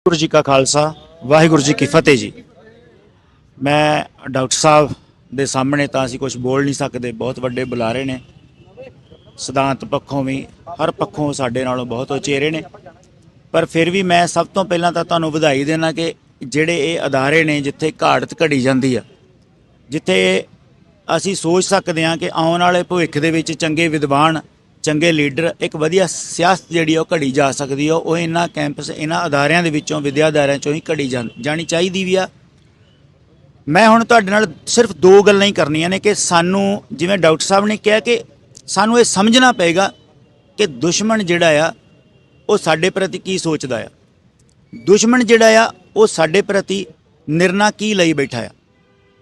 ਵਾਹਿਗੁਰੂ ਜੀ ਕਾ ਖਾਲਸਾ, ਵਾਹਿਗੁਰੂ ਜੀ ਕੀ ਫਤਿਹ ਜੀ। ਮੈਂ ਡਾਕਟਰ ਸਾਹਿਬ ਦੇ ਸਾਹਮਣੇ ਤਾਂ ਅਸੀਂ ਕੁਝ ਬੋਲ ਨਹੀਂ ਸਕਦੇ, ਬਹੁਤ ਵੱਡੇ ਬੁਲਾਰੇ ਨੇ। ਸਿਧਾਂਤ ਪੱਖੋਂ ਵੀ, ਹਰ ਪੱਖੋਂ ਸਾਡੇ ਨਾਲੋਂ ਬਹੁਤ ਉਚੇਰੇ ਨੇ। ਪਰ ਫਿਰ ਵੀ ਮੈਂ ਸਭ ਤੋਂ ਪਹਿਲਾਂ ਤਾਂ ਤੁਹਾਨੂੰ ਵਧਾਈ ਦੇਣਾ ਕਿ ਜਿਹੜੇ ਇਹ ਅਦਾਰੇ ਨੇ, ਜਿੱਥੇ ਘਾੜਤ ਘੜੀ ਜਾਂਦੀ ਆ, ਜਿੱਥੇ ਅਸੀਂ ਸੋਚ ਸਕਦੇ ਹਾਂ ਕਿ ਆਉਣ ਵਾਲੇ ਭਵਿੱਖ ਦੇ ਵਿੱਚ ਚੰਗੇ ਵਿਦਵਾਨ ਚੰਗੇ ਲੀਡਰ, ਇੱਕ ਵਧੀਆ ਸਿਆਸਤ ਜਿਹੜੀ ਆ ਉਹ ਘੜੀ ਜਾ ਸਕਦੀ ਆ, ਉਹ ਇਹਨਾਂ ਕੈਂਪਸ, ਇਹਨਾਂ ਅਦਾਰਿਆਂ ਦੇ ਵਿੱਚੋਂ, ਵਿਦਿਆ ਅਦਾਰਿਆਂ ਚੋਂ ਹੀ ਘੜੀ ਜਾਂ- ਜਾਣੀ ਚਾਹੀਦੀ ਵੀ ਆ। ਮੈਂ ਹੁਣ ਤੁਹਾਡੇ ਨਾਲ ਸਿਰਫ ਦੋ ਗੱਲਾਂ ਹੀ ਕਰਨੀਆਂ ਨੇ ਕਿ ਸਾਨੂੰ, ਜਿਵੇਂ ਡਾਕਟਰ ਸਾਹਿਬ ਨੇ ਕਿਹਾ ਕਿ ਸਾਨੂੰ ਇਹ ਸਮਝਣਾ ਪਏਗਾ ਕਿ ਦੁਸ਼ਮਣ ਜਿਹੜਾ ਆ, ਉਹ ਸਾਡੇ ਪ੍ਰਤੀ ਕੀ ਸੋਚਦਾ ਆ। ਦੁਸ਼ਮਣ ਜਿਹੜਾ ਆ, ਉਹ ਸਾਡੇ ਪ੍ਰਤੀ ਨਿਰਣਾ ਕੀ ਲਈ ਬੈਠਾ ਆ।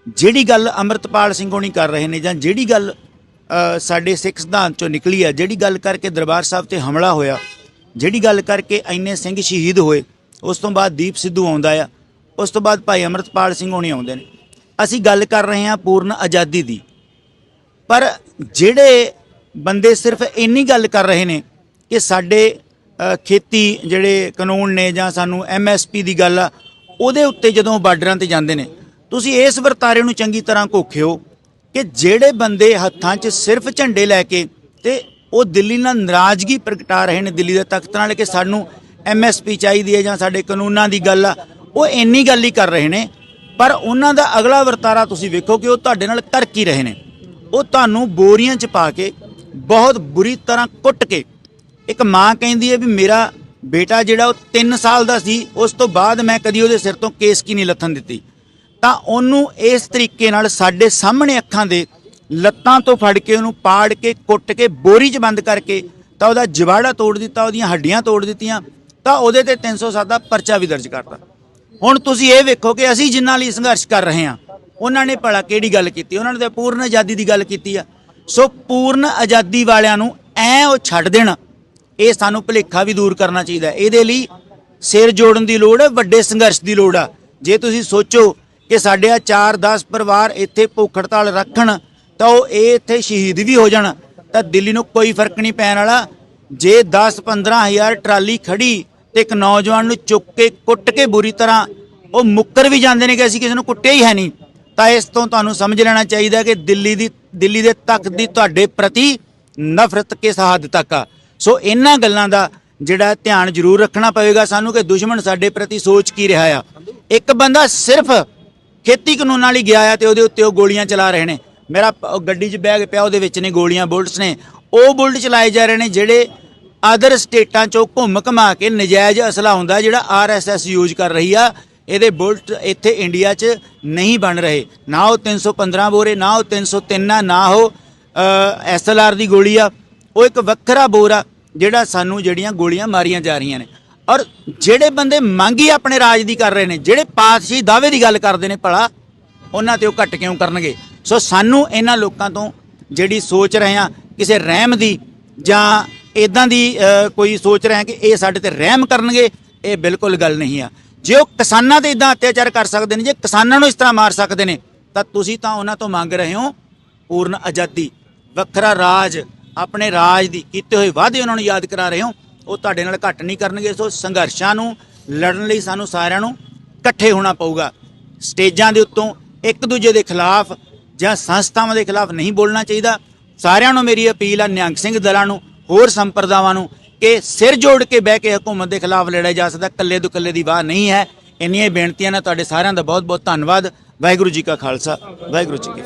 ਜਿਹੜੀ ਗੱਲ ਅਮਰਤਪਾਲ ਸਿੰਘ ਹੋਣੀ ਕਰ ਰਹੇ ਨੇ ਜਾਂ ਜਿਹੜੀ ਗੱਲ ਸਾਡੇ ਸਿੱਖ ਸਿਧਾਂਤ ਚੋਂ ਨਿਕਲੀ ਆ। ਜਿਹੜੀ ਗੱਲ ਕਰਕੇ ਦਰਬਾਰ ਸਾਹਿਬ ਤੇ ਹਮਲਾ ਹੋਇਆ, ਜਿਹੜੀ ਗੱਲ ਕਰਕੇ ਇੰਨੇ ਸਿੰਘ ਸ਼ਹੀਦ ਹੋਏ, ਉਸ ਤੋਂ ਬਾਅਦ ਦੀਪ ਸਿੱਧੂ ਆਉਂਦਾ ਆ। ਉਸ ਤੋਂ ਬਾਅਦ ਭਾਈ ਅਮਰਤਪਾਲ ਸਿੰਘ ਹੋਣੀ ਆਉਂਦੇ ਨੇ। ਅਸੀਂ ਗੱਲ ਕਰ ਰਹੇ ਹਾਂ ਪੂਰਨ ਆਜ਼ਾਦੀ ਦੀ। ਪਰ ਜਿਹੜੇ ਬੰਦੇ ਸਿਰਫ ਇੰਨੀ ਗੱਲ ਕਰ ਰਹੇ ਨੇ ਕਿ ਸਾਡੇ ਖੇਤੀ ਜਿਹੜੇ ਕਾਨੂੰਨ ਨੇ ਜਾਂ ਸਾਨੂੰ ਐਮਐਸਪੀ ਦੀ ਗੱਲ ਆ, ਉਹਦੇ ਉੱਤੇ ਜਦੋਂ ਬਾਰਡਰਾਂ ਤੇ ਜਾਂਦੇ ਨੇ, ਤੁਸੀਂ ਇਸ ਵਰਤਾਰੇ ਨੂੰ ਚੰਗੀ ਤਰ੍ਹਾਂ ਘੋਖਿਓ। ਕਿ ਜਿਹੜੇ ਬੰਦੇ ਹੱਥਾਂ 'ਚ ਸਿਰਫ ਝੰਡੇ ਲੈ ਕੇ ਤੇ ਉਹ ਦਿੱਲੀ ਨਾਲ ਨਾਰਾਜ਼ਗੀ ਪ੍ਰਗਟਾ ਰਹੇ ਨੇ, ਦਿੱਲੀ ਦੇ ਤਖਤ ਨਾਲ ਕਿ ਸਾਨੂੰ ਐਮਐਸਪੀ ਚਾਹੀਦੀ ਹੈ ਜਾਂ ਸਾਡੇ ਕਾਨੂੰਨਾਂ ਦੀ ਗੱਲ ਆ, ਉਹ ਇੰਨੀ ਗੱਲ ਹੀ ਕਰ ਰਹੇ ਨੇ। ਪਰ ਉਹਨਾਂ ਦਾ ਅਗਲਾ ਵਰਤਾਰਾ ਤੁਸੀਂ ਵੇਖੋ ਕਿ ਉਹ ਤੁਹਾਡੇ ਨਾਲ ਕਰ ਕੀ ਰਹੇ ਨੇ। ਉਹ ਤੁਹਾਨੂੰ ਬੋਰੀਆਂ 'ਚ ਪਾ ਕੇ ਬਹੁਤ ਬੁਰੀ ਤਰ੍ਹਾਂ ਕੁੱਟ ਕੇ ਇੱਕ ਮਾਂ ਕਹਿੰਦੀ ਹੈ ਵੀ ਮੇਰਾ ਬੇਟਾ ਜਿਹੜਾ ਉਹ 3 ਸਾਲ ਦਾ ਸੀ, ਉਸ ਤੋਂ ਬਾਅਦ ਮੈਂ ਕਦੀ ਉਹਦੇ ਸਿਰ ਤੋਂ ਕੇਸ ਕੀ ਨਹੀਂ ਲੱਥਣ ਦਿੱਤੀ। ਤਾਂ ਉਹਨੂੰ ਇਸ ਤਰੀਕੇ ਨਾਲ ਸਾਡੇ ਸਾਹਮਣੇ ਅੱਖਾਂ ਦੇ ਲੱਤਾਂ ਤੋਂ ਫੜ ਕੇ ਉਹਨੂੰ ਪਾੜ ਕੇ, ਕੁੱਟ ਕੇ, ਬੋਰੀ 'ਚ ਬੰਦ ਕਰਕੇ ਤਾਂ ਉਹਦਾ ਜਵਾੜਾ ਤੋੜ ਦਿੱਤਾ, ਉਹਦੀਆਂ ਹੱਡੀਆਂ ਤੋੜ ਦਿੱਤੀਆਂ, ਤਾਂ ਉਹਦੇ ਤੇ 307 ਦਾ ਪਰਚਾ ਵੀ ਦਰਜ ਕਰਤਾ। ਹੁਣ ਤੁਸੀਂ ਇਹ ਵੇਖੋ ਕਿ ਅਸੀਂ ਜਿਨ੍ਹਾਂ ਲਈ ਸੰਘਰਸ਼ ਕਰ ਰਹੇ ਹਾਂ, ਉਹਨਾਂ ਨੇ ਭਲਾ ਕਿਹੜੀ ਗੱਲ ਕੀਤੀ? ਉਹਨਾਂ ਨੇ ਤਾਂ ਪੂਰਨ ਆਜ਼ਾਦੀ ਦੀ ਗੱਲ ਕੀਤੀ ਆ। ਸੋ ਪੂਰਨ ਆਜ਼ਾਦੀ ਵਾਲਿਆਂ ਨੂੰ ਐ ਉਹ ਛੱਡ ਦੇਣਾ, ਇਹ ਸਾਨੂੰ ਭੁਲੇਖਾ ਵੀ ਦੂਰ ਕਰਨਾ ਚਾਹੀਦਾ। ਇਹਦੇ ਲਈ ਸਿਰ ਜੋੜਨ ਦੀ ਲੋੜ ਹੈ ਵੱਡੇ ਸੰਘਰਸ਼ ਦੀ ਲੋੜ ਆ। ਜੇ ਤੁਸੀਂ ਸੋਚੋ ਕਿ ਸਾਡੇ ਆ 4-10 ਪਰਿਵਾਰ ਇੱਥੇ ਭੁੱਖ ਹੜਤਾਲ ਰੱਖਣ, ਤਾਂ ਉਹ ਇਹ ਇੱਥੇ ਸ਼ਹੀਦ ਵੀ ਹੋ ਜਾਣ, ਤਾਂ ਦਿੱਲੀ ਨੂੰ ਕੋਈ ਫ਼ਰਕ ਨਹੀਂ ਪੈਣ ਵਾਲਾ। ਜੇ 10-15 ਹਜ਼ਾਰ ਟਰਾਲੀ ਖੜੀ ਤੇ ਇੱਕ ਨੌਜਵਾਨ ਨੂੰ ਚੁੱਕ ਕੇ, ਕੁੱਟ ਕੇ ਬੁਰੀ ਤਰ੍ਹਾਂ ਉਹ ਮੁੱਕਰ ਵੀ ਜਾਂਦੇ ਨੇ ਕਿ ਅਸੀਂ ਕਿਸੇ ਨੂੰ ਕੁੱਟਿਆ ਹੀ ਹੈ ਨਹੀਂ, ਤਾਂ ਇਸ ਤੋਂ ਤੁਹਾਨੂੰ ਸਮਝ ਲੈਣਾ ਚਾਹੀਦਾ ਕਿ ਦਿੱਲੀ ਦੀ, ਦਿੱਲੀ ਦੇ ਤੱਕ ਦੀ ਤੁਹਾਡੇ ਪ੍ਰਤੀ ਨਫ਼ਰਤ ਕਿਸ ਹੱਦ ਤੱਕ ਆ। ਸੋ ਇਹਨਾਂ ਗੱਲਾਂ ਦਾ ਜਿਹੜਾ ਧਿਆਨ ਜ਼ਰੂਰ ਰੱਖਣਾ ਪਵੇਗਾ ਸਾਨੂੰ ਕਿ ਦੁਸ਼ਮਣ ਸਾਡੇ ਪ੍ਰਤੀ ਸੋਚ ਕੀ ਰਿਹਾ ਆ। ਇੱਕ ਬੰਦਾ ਸਿਰਫ ਖੇਤੀ ਕਾਨੂੰਨਾਂ ਲਈ ਗਿਆ ਆ ਤੇ ਉਹਦੇ ਉੱਤੇ ਉਹ ਗੋਲੀਆਂ ਚਲਾ ਰਹੇ ਨੇ। ਮੇਰਾ ਗੱਡੀ 'ਚ ਬੈਗ ਪਿਆ, ਉਹਦੇ ਵਿੱਚ ਨੇ ਗੋਲੀਆਂ, ਬੁਲਟਸ ਨੇ। ਉਹ ਬੁਲਟ ਚਲਾਏ ਜਾ ਰਹੇ ਨੇ ਜਿਹੜੇ ਅਦਰ ਸਟੇਟਾਂ 'ਚੋਂ ਘੁੰਮ ਘਮਾ ਕੇ ਨਜਾਇਜ਼ ਅਸਲਾ ਹੁੰਦਾ ਜਿਹੜਾ ਆਰਐਸਐਸ ਯੂਜ਼ ਕਰ ਰਹੀ ਆ। ਇਹਦੇ ਬੁਲਟ ਇੱਥੇ ਇੰਡੀਆ 'ਚ ਨਹੀਂ ਬਣ ਰਹੇ। ਨਾ ਉਹ 315 ਬੋਰੇ, ਨਾ ਉਹ 303 ਆ, ਨਾ ਉਹ ਐਸਐਲਆਰ ਦੀ ਗੋਲੀ ਆ। ਉਹ ਇੱਕ ਵੱਖਰਾ ਬੋਰ ਆ ਜਿਹੜਾ ਸਾਨੂੰ ਜਿਹੜੀਆਂ ਗੋਲੀਆਂ ਮਾਰੀਆਂ ਜਾ ਰਹੀਆਂ ਨੇ। ਔਰ ਜਿਹੜੇ ਬੰਦੇ ਮੰਗੀ ਆਪਣੇ ਰਾਜ ਦੀ ਕਰ ਰਹੇ ਨੇ, ਜਿਹੜੇ ਪਾਤਸ਼ਾਹੀ ਦਾਅਵੇ ਦੀ ਗੱਲ ਕਰਦੇ ਨੇ ਭਲਾ, ਉਹਨਾਂ ਤੇ ਉਹ ਘੱਟ ਕਿਉਂ ਕਰਨਗੇ? ਸੋ ਸਾਨੂੰ ਇਹਨਾਂ ਲੋਕਾਂ ਤੋਂ ਜਿਹੜੀ ਸੋਚ ਰਹੇ ਆ ਕਿਸੇ ਰਹਿਮ ਦੀ ਜਾਂ ਇਦਾਂ ਦੀ ਕੋਈ ਸੋਚ ਰਹੇ ਆ ਕਿ ਇਹ ਸਾਡੇ ਤੇ ਰਹਿਮ ਕਰਨਗੇ, ਇਹ ਬਿਲਕੁਲ ਗੱਲ ਨਹੀਂ ਆ। ਜੇ ਉਹ ਕਿਸਾਨਾਂ ਤੇ ਇਦਾਂ ਅਤਿਆਚਾਰ ਕਰ ਸਕਦੇ ਨੇ, ਜੇ ਕਿਸਾਨਾਂ ਨੂੰ ਇਸ ਤਰ੍ਹਾਂ ਮਾਰ ਸਕਦੇ ਨੇ, ਤਾਂ ਤੁਸੀਂ ਤਾਂ ਉਹਨਾਂ ਤੋਂ ਮੰਗ ਰਹੇ ਹੋ ਪੂਰਨ ਆਜ਼ਾਦੀ। ਵੱਖਰਾ ਰਾਜ, ਆਪਣੇ ਰਾਜ ਦੀ ਕੀਤੇ ਹੋਏ ਵਾਅਦੇ ਉਹਨਾਂ ਨੂੰ ਯਾਦ ਕਰਾ ਰਹੇ ਹੋ ਉਹ ਤੁਹਾਡੇ ਨਾਲ ਘੱਟ ਨਹੀਂ ਕਰਨਗੇ, ਸੋ ਸੰਘਰਸ਼ਾਂ ਨੂੰ ਲੜਨ ਲਈ ਸਾਨੂੰ ਸਾਰਿਆਂ ਨੂੰ ਇਕੱਠੇ ਹੋਣਾ ਪਊਗਾ। ਸਟੇਜਾਂ ਦੇ ਉੱਤੋਂ ਇੱਕ ਦੂਜੇ ਦੇ ਖਿਲਾਫ ਜਾਂ ਸੰਸਥਾਵਾਂ ਦੇ ਖਿਲਾਫ ਨਹੀਂ ਬੋਲਣਾ ਚਾਹੀਦਾ। ਸਾਰਿਆਂ ਨੂੰ ਮੇਰੀ ਅਪੀਲ ਆ, ਨਿਹੰਗ ਸਿੰਘ ਦਲਾਂ ਨੂੰ, ਹੋਰ ਸੰਪਰਦਾਵਾਂ ਨੂੰ, ਕਿ ਸਿਰ ਜੋੜ ਕੇ ਬਹਿ ਕੇ ਹਕੂਮਤ ਦੇ ਖਿਲਾਫ ਲੜਿਆ ਜਾ ਸਕਦਾ। ਕੱਲੇ ਦੋ ਕੱਲੇ ਦੀ ਵਾਹ ਨਹੀਂ ਹੈ। ਇੰਨੀਆਂ ਬੇਨਤੀਆਂ ਨੇ ਤੁਹਾਡੇ ਸਾਰਿਆਂ ਦਾ ਬਹੁਤ ਬਹੁਤ ਧੰਨਵਾਦ। ਵਾਹਿਗੁਰੂ ਜੀ ਕਾ ਖਾਲਸਾ, ਵਾਹਿਗੁਰੂ ਜੀ ਕੀ